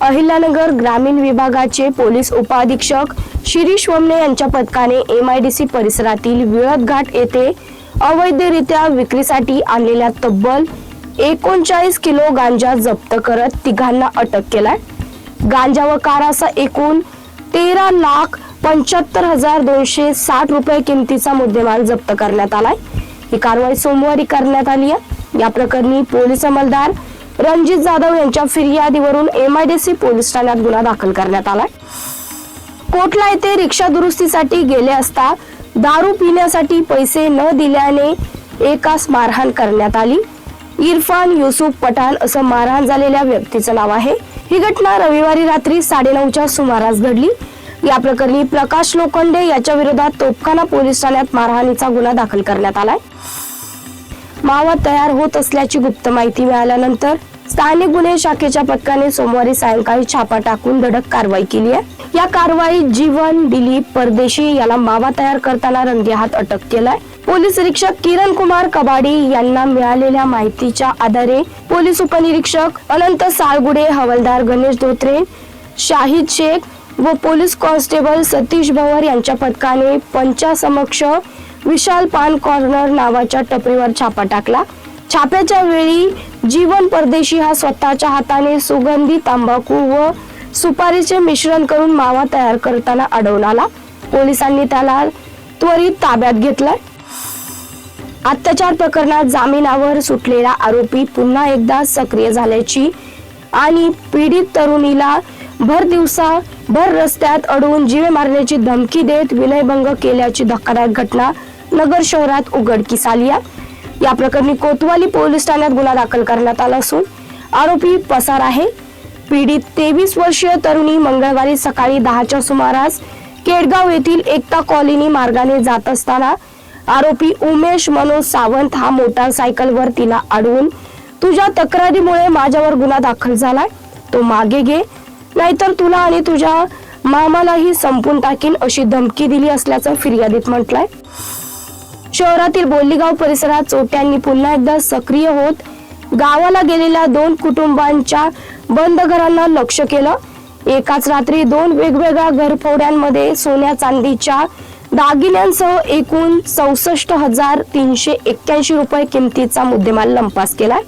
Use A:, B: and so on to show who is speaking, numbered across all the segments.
A: अहिल्यानगर ग्रामीण विभागाचे पोलीस उपअधीक्षक शिरीष वमने यांच्या पथकाने एम आय डी सी परिसरातील विळदघाट येथे अवैधरित्या विक्रीसाठी आणलेल्या तब्बल एकोणचाळीस किलो गांजा जप्त करत तिघांना अटक केलाय. गांजा व काराचा एकूण तेरा लाख पंच्याहत्तर हजार दोनशे साठ रुपये किमतीचा मुद्देमाल जप्त करण्यात आलाय. ही कारवाई सोमवारी करण्यात आली आहे. या प्रकरणी पोलीस अंमलदार रणजित जाधव यांच्या फिर्यादीवरून एमआयडीसी पोलीस ठाण्यात गुन्हा दाखल करण्यात आलाय. कोटला येथे रिक्षा दुरुस्तीसाठी गेले असता दारू पिण्यासाठी पैसे न दिल्याने एकास मारहाण करण्यात आली. इरफान युसुफ पठाण असं मारहाण झालेल्या व्यक्तीचं नाव आहे. ही घटना रविवारी रात्री साडेनऊच्या सुमारास घडली. या प्रकरणी प्रकाश लोखंडे याच्या विरोधात तोपखाना पोलीस ठाण्यात मारहाणीचा गुन्हा दाखल करण्यात आलाय. मावा तयार होत असल्याची गुप्त माहिती मिळाल्यानंतर स्थानिक गुन्हे शाखेच्या पथकाने सोमवारी सायंकाळी छापा टाकून धडक कारवाई केली आहे. या कारवाईत जीवन दिलीप परदेशी याला मावा तयार करताना रंगेहात अटक केलाय. पोलीस निरीक्षक किरण कुमार कबाडी यांना मिळालेल्या माहितीच्या आधारे पोलीस उपनिरीक्षक अनंत साळगुडे हवलदार गणेश धोत्रे शाहिद शेख व पोलीस कॉन्स्टेबल सतीश भवर यांच्या पथकाने पंचासमक्ष विशाल पान कॉर्नर नावाच्या टपरीवर छापा टाकला. छाप्याच्या वेळी जीवन परदेशी हा स्वतःच्या हाताने सुगंधी तंबाखू व सुपारीचे मिश्रण करून मावा तयार करताना आढळून आला. पोलिसांनी त्याला त्वरित ताब्यात घेतलाय अत्याचार प्रकरणात जामिनावर सुटलेला आरोपी पुन्हा एकदा सक्रिय झाल्याची आणि पीडित तरुणीला भर दिवसा भर रस्त्यात अडवून जीवे मारण्याची धमकी देत विनयभंग केल्याची धक्कादायक घटना नगर शहरात उघडकीस आली आहे या प्रकरणी कोतवाली पोलीस ठाण्यात गुन्हा दाखल करण्यात आला असून आरोपी पसार आहे. पीडित तेवीस वर्षीय तरुणी मंगळवारी सकाळी दहाच्या सुमारास केडगाव येथील एकता कॉलनी मार्गाने जात असताना आरोपी उमेश मनोज सावंत हा मोटारसायकलवर तिला अडवून तुझ्या तक्रारीमुळे माझ्यावर गुन्हा दाखल झालाय. तो मागे घे. नाहीतर तुला आणि तुझ्या मामालाही संपून टाकीन अशी धमकी दिली असल्याचं फिर्यादीत म्हटलंय. शहरातील बोल्लीगाव परिसरात चोट्यांनी पुन्हा एकदा सक्रिय होत गावाला गेलेल्या दोन कुटुंबांच्या बंद घरांना लक्ष केलं. एकाच रात्री दोन वेगवेगळ्या घरफोड्यांमध्ये सोन्या चांदीच्या दागिन्यांसह एकूण चौसष्ट हजार तीनशे एक्क्याऐंशी रुपये किमतीचा मुद्देमाल लंपास केलाय.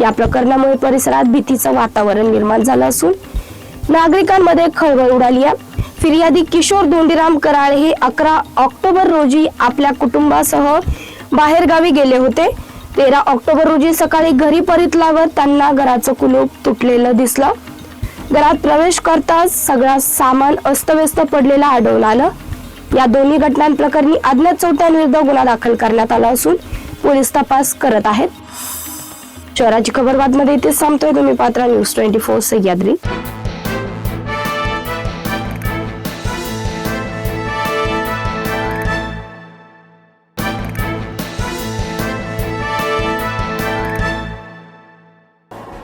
A: या प्रकरणामुळे परिसरात भीतीचं वातावरण निर्माण झालं असून नागरिकांमध्ये खळबळ उडाली आहे. फिर्यादी किशोर धोंडीराम कराळ हे अकरा ऑक्टोबर रोजी आपल्या कुटुंबासह बाहेरगावी गेले होते. तेरा ऑक्टोबर रोजी सकाळी घरी परतल्यावर त्यांना घराचं कुलूप तुटलेलं दिसलं. घरात प्रवेश करताच सगळा सामान अस्तव्यस्त पडलेला आढळून आलं. या दोन्ही घटनांप्रकरणी अज्ञात चौथ्यांविरुद्ध गुन्हा दाखल करण्यात आला असून पोलीस तपास करत आहेत. शहराची खबर बातमध्ये इथे संपतोय तुम्ही पात्रा न्यूज ट्वेंटी फोर. सह्याद्री.